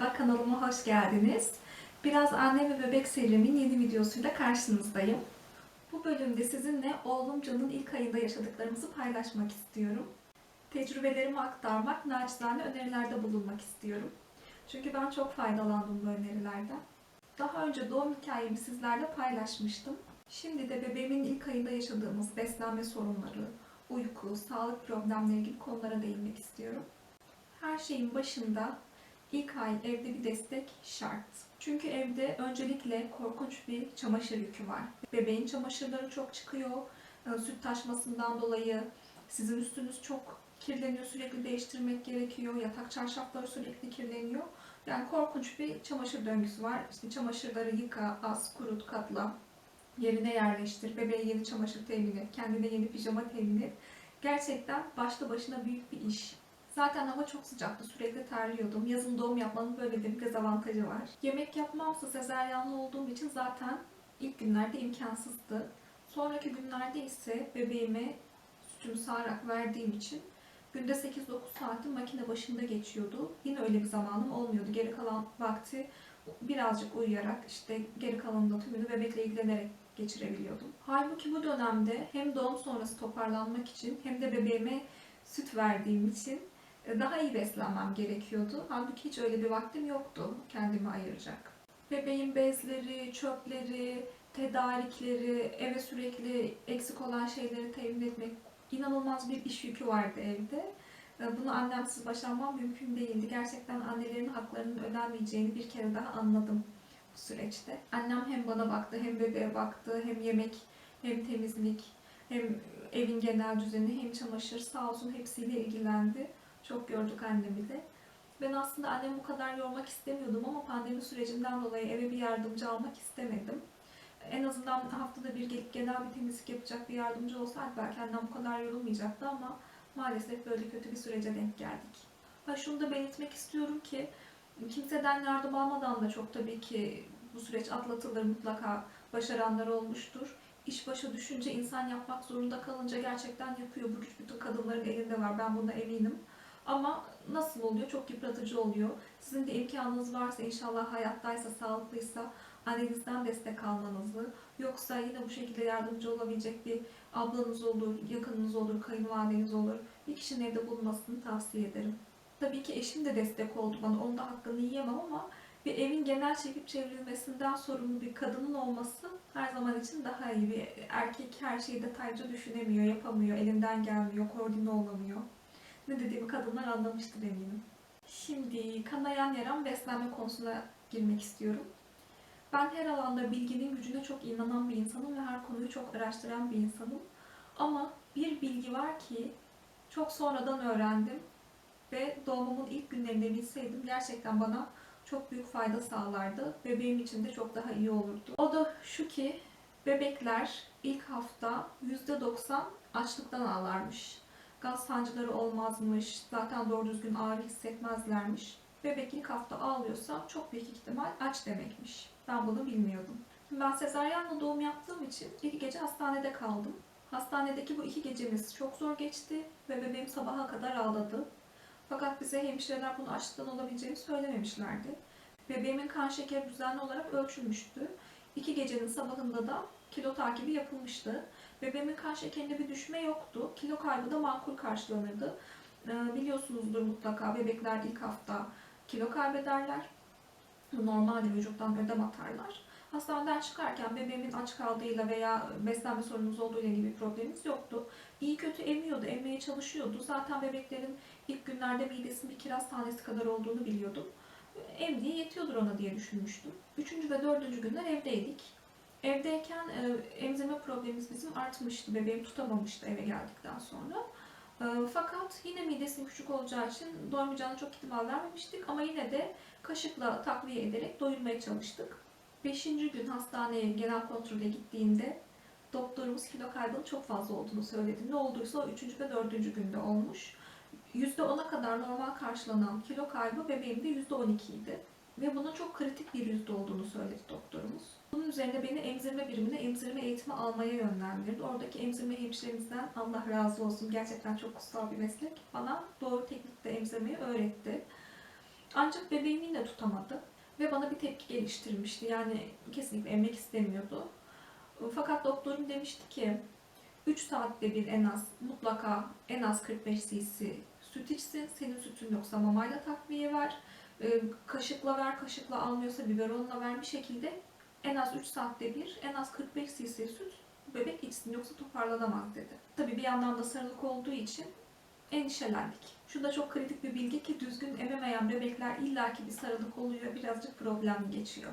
Merhaba kanalıma hoş geldiniz. Biraz anne ve bebek serimin yeni videosuyla karşınızdayım. Bu bölümde sizinle oğlum Can'ın ilk ayında yaşadıklarımızı paylaşmak istiyorum. Tecrübelerimi aktarmak, naçizane önerilerde bulunmak istiyorum. Çünkü ben çok faydalandım bu önerilerden. Daha önce doğum hikayemi sizlerle paylaşmıştım. Şimdi de bebeğimin ilk ayında yaşadığımız beslenme sorunları, uyku, sağlık problemleri gibi konulara değinmek istiyorum. Her şeyin başında ilk ay evde bir destek şart. Çünkü evde öncelikle korkunç bir çamaşır yükü var. Bebeğin çamaşırları çok çıkıyor. e, Süt taşmasından dolayı sizin üstünüz çok kirleniyor, sürekli değiştirmek gerekiyor. Yatak çarşafları sürekli kirleniyor. Yani korkunç bir çamaşır döngüsü var. İşte çamaşırları yıka, as, kurut, katla, yerine yerleştir, bebeğe yeni çamaşır temin et, kendine yeni pijama temin et. Gerçekten başlı başına büyük bir iş. Zaten hava çok sıcaktı, sürekli terliyordum. Yazın doğum yapmanın böyle bir dezavantajı var. Yemek yapmamsa sezeryanlı olduğum için zaten ilk günlerde imkansızdı. Sonraki günlerde ise bebeğime sütümü sağarak verdiğim için günde 8-9 saatim makine başında geçiyordu. Yine öyle bir zamanım olmuyordu. Geri kalan vakti birazcık uyuyarak işte geri kalanında tümünü bebekle ilgilenerek geçirebiliyordum. Halbuki bu dönemde hem doğum sonrası toparlanmak için hem de bebeğime süt verdiğim için daha iyi beslenmem gerekiyordu. Halbuki hiç öyle bir vaktim yoktu kendimi ayıracak. Bebeğin bezleri, çöpleri, tedarikleri, eve sürekli eksik olan şeyleri temin etmek inanılmaz bir iş yükü vardı evde. Bunu annemsiz başarmam mümkün değildi. Gerçekten annelerin haklarının ödenmeyeceğini bir kere daha anladım bu süreçte. Annem hem bana baktı, hem bebeğe baktı, hem yemek, hem temizlik, hem evin genel düzeni, hem çamaşır sağ olsun hepsiyle ilgilendi. Çok gördük annemi de. Ben aslında annemi bu kadar yormak istemiyordum ama pandemi sürecinden dolayı eve bir yardımcı almak istemedim. En azından haftada bir gelip genel bir temizlik yapacak bir yardımcı olsaydı belki annem bu kadar yorulmayacaktı ama maalesef böyle kötü bir sürece denk geldik. Ha şunu da belirtmek istiyorum ki kimseden yardım almadan da çok tabii ki bu süreç atlatılır mutlaka başaranlar olmuştur. İş başa düşünce insan yapmak zorunda kalınca gerçekten yapıyor. Bu güç bütün kadınların elinde var ben buna eminim. Ama nasıl oluyor? Çok yıpratıcı oluyor. Sizin de imkanınız varsa inşallah hayattaysa, sağlıklıysa annenizden destek almanızı, yoksa yine bu şekilde yardımcı olabilecek bir ablanız olur, yakınınız olur, kayınvalideniz olur. Bir kişinin evde bulunmasını tavsiye ederim. Tabii ki eşim de destek oldu bana. Onun da hakkını yiyemem ama bir evin genel çekip çevrilmesinden sorumlu bir kadının olması her zaman için daha iyi. Bir erkek her şeyi detaylıca düşünemiyor, yapamıyor, elinden gelmiyor, koordine olamıyor. Ne dediğimi kadınlar anlamıştır eminim. Şimdi kanayan yaram beslenme konusuna girmek istiyorum. Ben her alanda bilginin gücüne çok inanan bir insanım ve her konuyu çok araştıran bir insanım. Ama bir bilgi var ki çok sonradan öğrendim ve doğumumun ilk günlerinde bilseydim gerçekten bana çok büyük fayda sağlardı. Bebeğim için de çok daha iyi olurdu. O da şu ki bebekler ilk hafta %90 açlıktan ağlarmış. Gaz sancıları olmazmış, zaten doğru düzgün ağrı hissetmezlermiş. Bebek ilk hafta ağlıyorsa çok büyük ihtimal aç demekmiş. Ben bunu bilmiyordum. Şimdi ben sezaryenle doğum yaptığım için iki gece hastanede kaldım. Hastanedeki bu iki gecemiz çok zor geçti ve bebeğim sabaha kadar ağladı. Fakat bize hemşireler bunu açlıktan olabileceğini söylememişlerdi. Bebeğimin kan şekeri düzenli olarak ölçülmüştü. İki gecenin sabahında da kilo takibi yapılmıştı. Bebeğimin kan şekerinde bir düşme yoktu. Kilo kaybı da makul karşılanırdı. Ee, biliyorsunuzdur mutlaka bebekler ilk hafta kilo kaybederler. Normalde vücuttan ödem atarlar. Hastaneden çıkarken bebeğimin aç kaldığıyla veya beslenme sorunumuz olduğuyla ilgili bir problemimiz yoktu. İyi kötü emiyordu, emmeye çalışıyordu. Zaten bebeklerin ilk günlerde midesinin bir kiraz tanesi kadar olduğunu biliyordum. Emdiği yetiyordur ona diye düşünmüştüm. Üçüncü ve dördüncü günler evdeydik. Evdeyken e, emzirme problemimiz bizim artmıştı. Bebeğim tutamamıştı eve geldikten sonra. E, fakat yine midesinin küçük olacağı için doymayacağına çok ihtimal vermemiştik. Ama yine de kaşıkla takviye ederek doyurmaya çalıştık. Beşinci gün hastaneye genel kontrole gittiğinde doktorumuz kilo kaybının çok fazla olduğunu söyledi. Ne olduysa o üçüncü ve dördüncü günde olmuş. %10'a kadar normal karşılanan kilo kaybı bebeğimde %12 idi. Ve bunun çok kritik bir yüzde olduğunu söyledi doktorumuz. Bunun üzerine beni emzirme birimine emzirme eğitimi almaya yönlendirdi. Oradaki emzirme hemşiremizden Allah razı olsun gerçekten çok kutsal bir meslek. Bana doğru teknikte emzirmeyi öğretti. Ancak bebeğim yine tutamadı ve bana bir tepki geliştirmişti. Yani kesinlikle emmek istemiyordu. Fakat doktorum demişti ki 3 saatte bir en az mutlaka en az 45 cc süt içsin. Senin sütün yoksa mamayla takviye ver. Ee, Kaşıkla ver, kaşıkla almıyorsa biberonla ver bir şekilde en az 3 saatte bir en az 45 cc süt bebek içsin yoksa toparlanamaz dedi. Tabii bir yandan da sarılık olduğu için endişelendik. Şu da çok kritik bir bilgi ki düzgün ememeyen bebekler illaki bir sarılık oluyor, birazcık problemli geçiyor.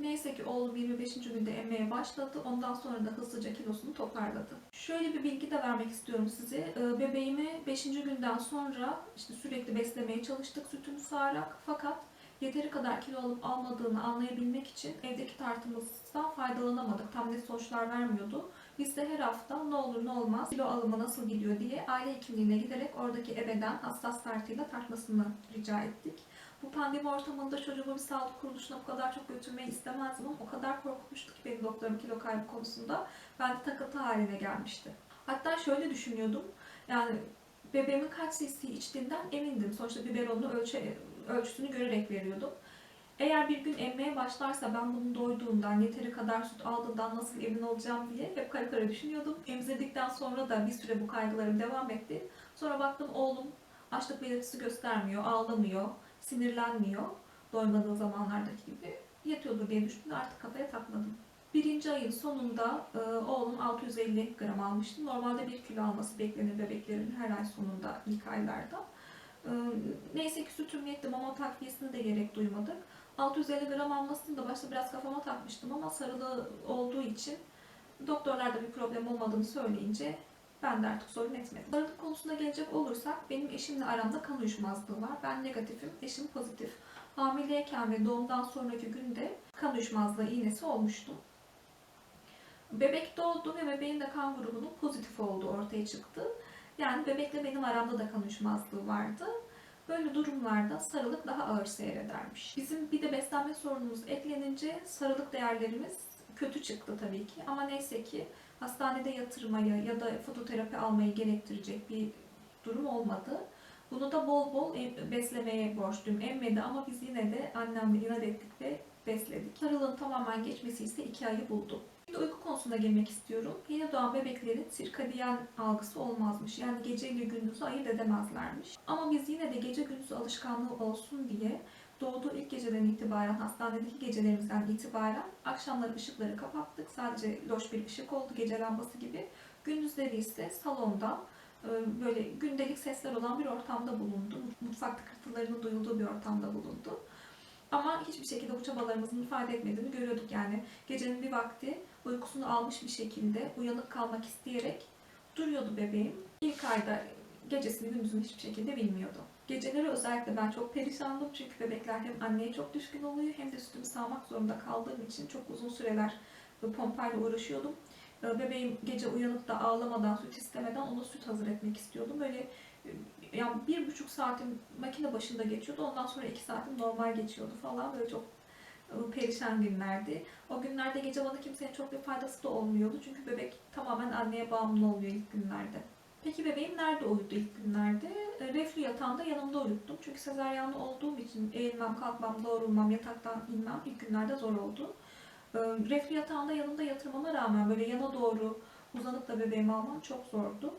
Neyse ki oğlum 25. günde emmeye başladı. Ondan sonra da hızlıca kilosunu toparladı. Şöyle bir bilgi de vermek istiyorum size. Ee, Bebeğimi 5. günden sonra işte sürekli beslemeye çalıştık sütünü sağarak. Fakat yeteri kadar kilo alıp almadığını anlayabilmek için evdeki tartımızdan faydalanamadık. Tam net sonuçlar vermiyordu. Biz de her hafta ne olur ne olmaz kilo alımı nasıl gidiyor diye aile hekimliğine giderek oradaki ebeden hassas tartıyla tartmasını rica ettik. Bu pandemi ortamında çocuğumu bir sağlık kuruluşuna bu kadar çok götürmeyi istemezdim ama o kadar korkutmuştu ki benim doktorum kilo kaybı konusunda. Ben de takıntı haline gelmişti. Hatta şöyle düşünüyordum. Yani bebeğimin kaç cc içtiğinden emindim. Sonuçta biberonunu ölçü, ölçüsünü görerek veriyordum. Eğer bir gün emmeye başlarsa ben bunun doyduğundan, yeteri kadar süt aldığından nasıl emin olacağım diye hep kara kara düşünüyordum. Emzirdikten sonra da bir süre bu kaygılarım devam etti. Sonra baktım oğlum açlık belirtisi göstermiyor, ağlamıyor, sinirlenmiyor doymadığı zamanlardaki gibi. Yatıyordur diye düşündüm artık kafaya takmadım. Birinci ayın sonunda e, oğlum 650 gram almıştı. Normalde 1 kilo alması beklenir bebeklerin her ay sonunda ilk aylarda. E, neyse ki sütüm yetti. Mama takviyesine de gerek duymadık. 650 gram almasını da başta biraz kafama takmıştım ama sarılı olduğu için doktorlar da bir problem olmadığını söyleyince ben de artık sorun etmedim. Sarılık konusuna gelecek olursak benim eşimle aramda kan uyuşmazlığı var. Ben negatifim, eşim pozitif. Hamileyken ve doğumdan sonraki günde kan uyuşmazlığı iğnesi olmuştu. Bebek doğdu ve bebeğin de kan grubunun pozitif olduğu ortaya çıktı. Yani bebekle benim aramda da kan uyuşmazlığı vardı. Böyle durumlarda sarılık daha ağır seyredermiş. Bizim bir de beslenme sorunumuz eklenince sarılık değerlerimiz kötü çıktı tabii ki. Ama neyse ki hastanede yatırmayı ya da fototerapi almayı gerektirecek bir durum olmadı. Bunu da bol bol em- beslemeye borçluyum. Emmedi ama biz yine de annemle inat ettik ve besledik. Sarılığın tamamen geçmesi ise iki ayı buldu. Şimdi uyku konusuna girmek istiyorum. Yeni doğan bebeklerin sirkadiyen algısı olmazmış. Yani gece ile gündüzü ayırt edemezlermiş. Ama biz yine de gece gündüzü alışkanlığı olsun diye doğduğu ilk geceden itibaren, hastanedeki gecelerimizden itibaren akşamları ışıkları kapattık. Sadece loş bir ışık oldu, gece lambası gibi. Gündüzleri ise salonda e, böyle gündelik sesler olan bir ortamda bulundu. Mutfak tıkırtılarının duyulduğu bir ortamda bulundu. Ama hiçbir şekilde bu çabalarımızın ifade etmediğini görüyorduk yani. Gecenin bir vakti uykusunu almış bir şekilde uyanık kalmak isteyerek duruyordu bebeğim. İlk ayda gecesini gündüzünü hiçbir şekilde bilmiyordu. Geceleri özellikle ben çok perişandım çünkü bebekler hem anneye çok düşkün oluyor hem de sütümü sağmak zorunda kaldığım için çok uzun süreler bu pompayla uğraşıyordum. Ee, Bebeğim gece uyanıp da ağlamadan, süt istemeden ona süt hazır etmek istiyordum. Böyle e, yani bir buçuk saatim makine başında geçiyordu. Ondan sonra iki saatim normal geçiyordu falan. Böyle çok e, perişan günlerdi. O günlerde gece bana kimsenin çok bir faydası da olmuyordu. Çünkü bebek tamamen anneye bağımlı oluyor ilk günlerde. Peki bebeğim nerede uyudu ilk günlerde? E, Reflü yatağında yanımda uyuttum. Çünkü sezaryenli olduğum için eğilmem, kalkmam, doğrulmam, yataktan inmem ilk günlerde zor oldu. E, Reflü yatağında yanımda yatırmama rağmen böyle yana doğru uzanıp da bebeğimi almam çok zordu.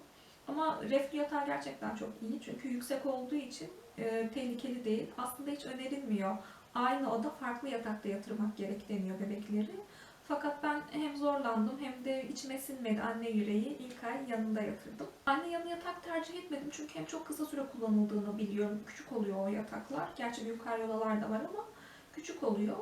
Ama reflü yatağı gerçekten çok iyi. Çünkü yüksek olduğu için e, tehlikeli değil. Aslında hiç önerilmiyor. Aynı oda farklı yatakta yatırmak gerek deniyor bebekleri. Fakat ben hem zorlandım hem de içime sinmedi anne yüreği. İlk ay yanında yatırdım. Anne yanı yatak tercih etmedim çünkü hem çok kısa süre kullanıldığını biliyorum. Küçük oluyor o yataklar. Gerçi büyük karyolalar da var ama küçük oluyor.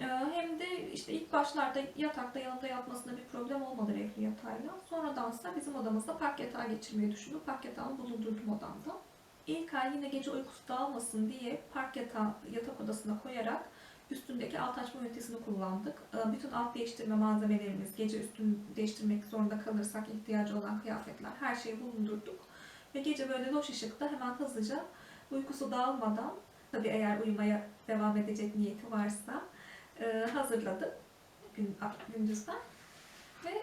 Ee, Hem de işte ilk başlarda yatakta yanında yatmasında bir problem olmadı reflü yatağıyla. Sonradansa bizim odamızda park yatağı geçirmeyi düşündüm. Park yatağını bulundurdum odamda. İlk ay yine gece uykusu dağılmasın diye park yatağı yatak odasına koyarak üstündeki alt açma ünitesini kullandık. Ee, Bütün alt değiştirme malzemelerimiz, gece üstünü değiştirmek zorunda kalırsak ihtiyacı olan kıyafetler, her şeyi bulundurduk. Ve gece böyle loş ışıkta hemen hızlıca uykusu dağılmadan, tabii eğer uyumaya devam edecek niyeti varsa, e, hazırladım gün, gündüzden. Ve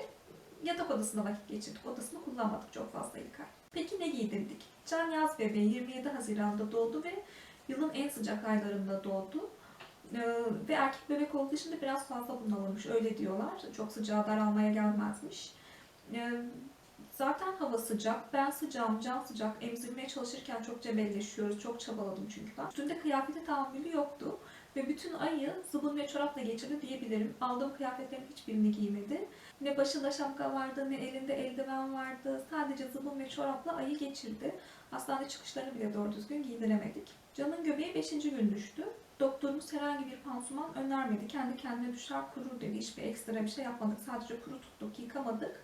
yatak odasında vakit geçirdik. Odasını kullanmadık çok fazla ilk ay. Peki ne giydirdik? Can Yaz bebeği 27 Haziran'da doğdu ve Yılın en sıcak aylarında doğdu. Ee, ve erkek bebek olduğu için de biraz fazla bunalırmış. Öyle diyorlar. Çok sıcağı daralmaya gelmezmiş. Ee, zaten hava sıcak. Ben sıcağım, can sıcak. Emzirmeye çalışırken çok cebelleşiyoruz. Çok çabaladım çünkü ben. Üstünde kıyafete tahammülü yoktu. Ve bütün ayı zıbın ve çorapla geçirdi diyebilirim. Aldığım kıyafetlerin hiçbirini giymedi. Ne başında şapka vardı, ne elinde eldiven vardı. Sadece zıbın ve çorapla ayı geçirdi. Hastane çıkışlarını bile doğru düzgün giydiremedik. Can'ın göbeği 5. gün düştü. Doktorumuz herhangi bir pansuman önermedi. Kendi kendine düşer kurur dedi. Hiçbir ekstra bir şey yapmadık. Sadece kuru tuttuk, yıkamadık.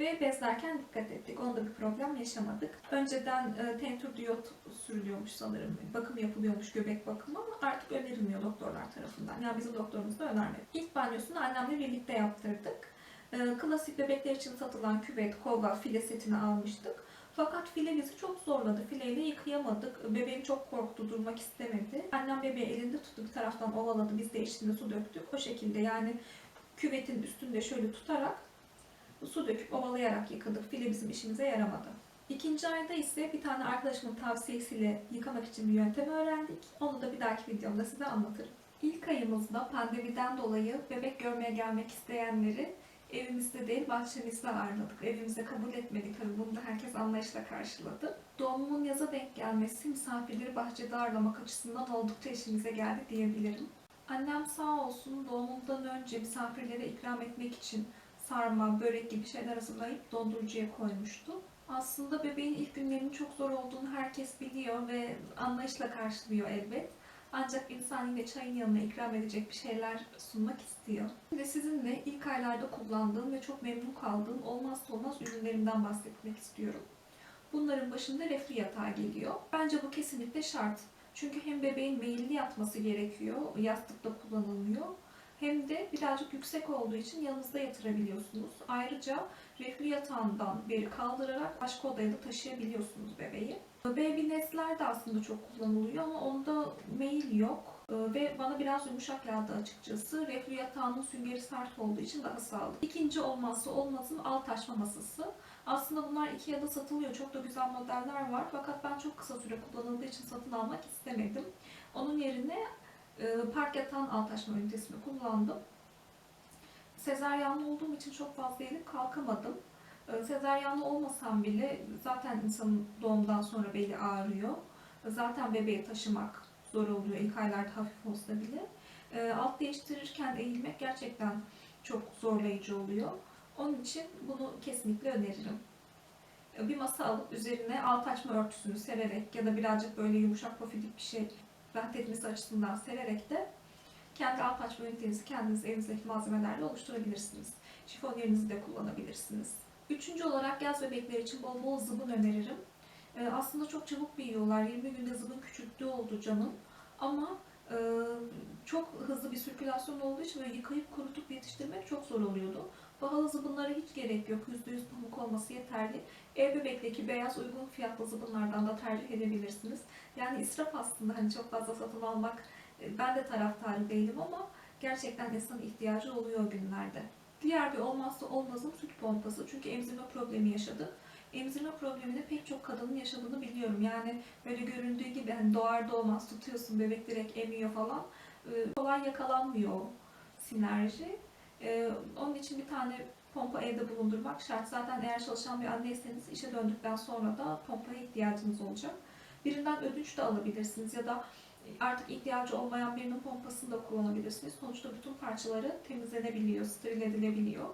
Ve bezlerken dikkat ettik. Onda bir problem yaşamadık. Önceden e, tentür diyot sürülüyormuş sanırım. Bakım yapılıyormuş göbek bakımı ama artık önerilmiyor doktorlar tarafından. Yani bizim doktorumuz da önermedi. İlk banyosunu annemle birlikte yaptırdık. E, klasik bebekler için satılan küvet, kova, file setini almıştık. Fakat file bizi çok zorladı. Fileyle yıkayamadık. Bebeğim çok korktu, durmak istemedi. Annem bebeği elinde tuttu, bir taraftan ovaladı. Biz de içinde su döktük. O şekilde yani küvetin üstünde şöyle tutarak su döküp ovalayarak yıkadık. File bizim işimize yaramadı. İkinci ayda ise bir tane arkadaşımın tavsiyesiyle yıkamak için bir yöntem öğrendik. Onu da bir dahaki videomda size anlatırım. İlk ayımızda pandemiden dolayı bebek görmeye gelmek isteyenleri evimizde değil bahçemizde ağırladık. Evimizde kabul etmedik. Tabii bunu da herkes anlayışla karşıladı. Doğumumun yaza denk gelmesi misafirleri bahçede ağırlamak açısından oldukça işimize geldi diyebilirim. Annem sağ olsun doğumumdan önce misafirlere ikram etmek için sarma, börek gibi şeyler hazırlayıp dondurucuya koymuştu. Aslında bebeğin ilk günlerinin çok zor olduğunu herkes biliyor ve anlayışla karşılıyor elbet. Ancak insan yine çayın yanına ikram edecek bir şeyler sunmak istiyor. Şimdi sizinle ilk aylarda kullandığım ve çok memnun kaldığım olmazsa olmaz ürünlerimden bahsetmek istiyorum. Bunların başında reflü yatağı geliyor. Bence bu kesinlikle şart. Çünkü hem bebeğin meyilli yatması gerekiyor, yastıkta kullanılmıyor. Hem de birazcık yüksek olduğu için yanınızda yatırabiliyorsunuz. Ayrıca reflü yatağından beri kaldırarak başka odaya da taşıyabiliyorsunuz bebeği. Baby Nest'ler de aslında çok kullanılıyor ama onda meyil yok. Ee, Ve bana biraz yumuşak geldi açıkçası. Reflü yatağının süngeri sert olduğu için daha sağlıklı. İkinci olmazsa olmazım alt açma masası. Aslında bunlar Ikea'da satılıyor. Çok da güzel modeller var. Fakat ben çok kısa süre kullanıldığı için satın almak istemedim. Onun yerine park yatağın alt açma ünitesini kullandım. Sezaryenli olduğum için çok fazla eğilip kalkamadım. E, Sezaryenli olmasam bile zaten insanın doğumdan sonra beli ağrıyor. Zaten bebeği taşımak zor oluyor ilk aylarda hafif olsa bile. E, Alt değiştirirken eğilmek gerçekten çok zorlayıcı oluyor. Onun için bunu kesinlikle öneririm. Bir masa alıp üzerine alt açma örtüsünü sererek ya da birazcık böyle yumuşak pofidik bir şey rahat etmesi açısından sererek de kendi alt açma ünitenizi kendiniz evinizdeki malzemelerle oluşturabilirsiniz. Şifonyerinizi de kullanabilirsiniz. Üçüncü olarak yaz bebekleri için bol bol zıbın öneririm. Ee, aslında çok çabuk büyüyorlar. 20 günde zıbın küçülttüğü oldu canım. Ama e, çok hızlı bir sirkülasyon olduğu için yıkayıp kurutup yetiştirmek çok zor oluyordu. Pahalı zıbınlara hiç gerek yok. %100 pamuk olması yeterli. Ev bebekteki beyaz uygun fiyatlı zıbınlardan da tercih edebilirsiniz. Yani israf aslında hani çok fazla satın almak e, ben de taraftarı değilim ama gerçekten insanın ihtiyacı oluyor günlerde. Diğer bir olmazsa olmazım süt pompası. Çünkü emzirme problemi yaşadım. Emzirme problemini pek çok kadının yaşadığını biliyorum. Yani böyle göründüğü gibi hani doğar doğmaz tutuyorsun bebek direkt emiyor falan. Kolay yakalanmıyor sinerji. Ee, onun için bir tane pompa evde bulundurmak şart. Zaten eğer çalışan bir anneyseniz işe döndükten sonra da pompaya ihtiyacınız olacak. Birinden ödünç de alabilirsiniz ya da artık ihtiyacı olmayan birinin pompasını da kullanabilirsiniz. Sonuçta bütün parçaları temizlenebiliyor, steril edilebiliyor.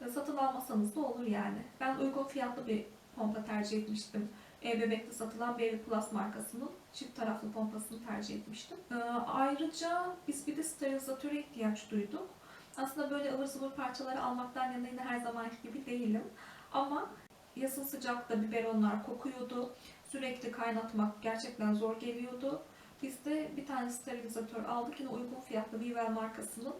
E, Satın almasanız da olur yani. Ben uygun fiyatlı bir pompa tercih etmiştim. E-Bebek'te satılan Baby Plus markasının çift taraflı pompasını tercih etmiştim. E, Ayrıca biz bir de sterilizatöre ihtiyaç duyduk. Aslında böyle ıvır zıvır parçaları almaktan yana yine her zamanki gibi değilim. Ama yazın sıcakta biberonlar kokuyordu. Sürekli kaynatmak gerçekten zor geliyordu. Biz de bir tane sterilizatör aldık. Yine uygun fiyatlı Vivel markasının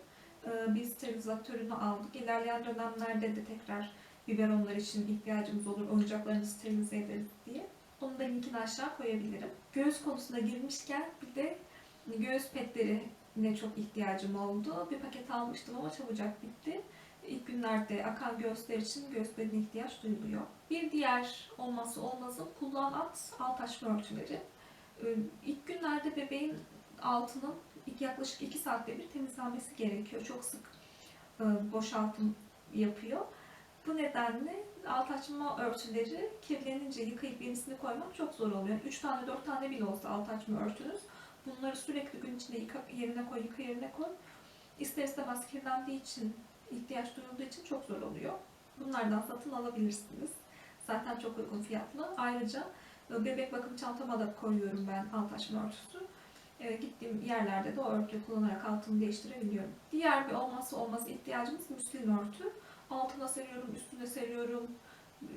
e, bir sterilizatörünü aldık. İlerleyen dönemlerde de tekrar biberonlar için ihtiyacımız olur. Oyuncaklarını sterilize ederiz diye. Onun da linkini aşağı koyabilirim. Göğüs konusuna girmişken bir de göğüs petlerine çok ihtiyacım oldu. Bir paket almıştım ama çabucak bitti. İlk günlerde akan göğüsler için göğüs pedine ihtiyaç duyuluyor. Bir diğer olmazsa olmazım kullan at alt açma örtüleri. Ee, İlk günlerde bebeğin altının yaklaşık 2 saatte bir temizlenmesi gerekiyor. Çok sık e, boşaltım yapıyor. Bu nedenle alt açma örtüleri kirlenince yıkayıp yenisini koymak çok zor oluyor. 3 tane 4 tane bile olsa alt açma örtünüz. Bunları sürekli gün içinde yıka, yerine koy, yıka yerine koy. İster istemez kirlendiği için, ihtiyaç duyulduğu için çok zor oluyor. Bunlardan satın alabilirsiniz. Zaten çok uygun fiyatlı. Ayrıca e, bebek bakım çantama da koyuyorum ben alt açma örtüsü. E, gittiğim yerlerde de o örtüyü kullanarak altını değiştirebiliyorum. Diğer bir olmazsa olmaz ihtiyacımız müslin örtü. Altına seriyorum, üstüne seriyorum.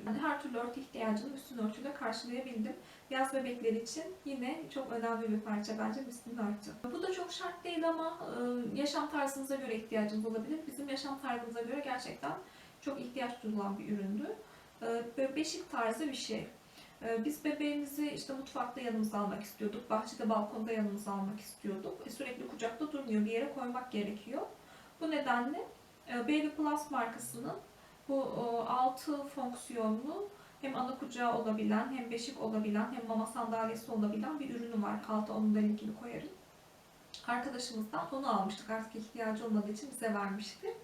Yani her türlü örtü ihtiyacını müslin örtüyle karşılayabildim. Yaz bebekleri için yine çok önemli bir parça bence müslin örtü. Bu da çok şart değil ama e, yaşam tarzınıza göre ihtiyacınız olabilir. Bizim yaşam tarzımıza göre gerçekten çok ihtiyaç duyulan bir üründü. E, beşik tarzı bir şey. E, Biz bebeğimizi işte mutfakta yanımıza almak istiyorduk. Bahçede, balkonda yanımıza almak istiyorduk. Sürekli kucakta durmuyor. Bir yere koymak gerekiyor. Bu nedenle Baby Plus markasının bu e, altı fonksiyonlu hem ana kucağı olabilen, hem beşik olabilen, hem mama sandalyesi olabilen bir ürünü var. Alta onun da linkini koyarım. Arkadaşımızdan onu almıştık. Artık ihtiyacı olmadığı için bize vermişti.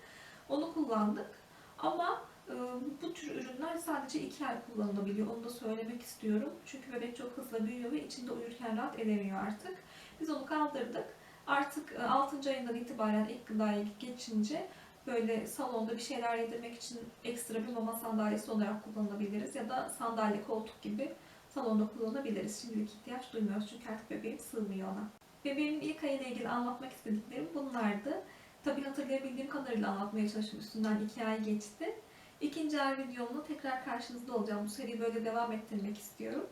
Onu kullandık. Ama e, bu tür ürünler sadece iki ay kullanılabiliyor. Onu da söylemek istiyorum. Çünkü bebek çok hızlı büyüyor ve içinde uyurken rahat edemiyor artık. Biz onu kaldırdık. Artık e, 6. ayından itibaren ilk gıdaya geçince böyle salonda bir şeyler yedirmek için ekstra bir mama sandalyesi olarak kullanabiliriz. Ya da sandalye, koltuk gibi salonda kullanabiliriz. Şimdilik ihtiyaç duymuyoruz çünkü artık bebeğim sığmıyor ona. Bebeğimin ilk ayıyla ilgili anlatmak istediklerim bunlardı. Tabii hatırlayabildiğim kadarıyla anlatmaya çalıştım. Üstünden iki ay geçti. İkinci ay videomda tekrar karşınızda olacağım. Bu seriyi böyle devam ettirmek istiyorum.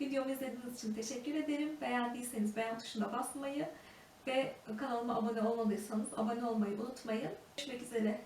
Videomu izlediğiniz için teşekkür ederim. Beğendiyseniz beğen tuşuna basmayı ve kanalıma abone olmadıysanız abone olmayı unutmayın. Görüşmek üzere.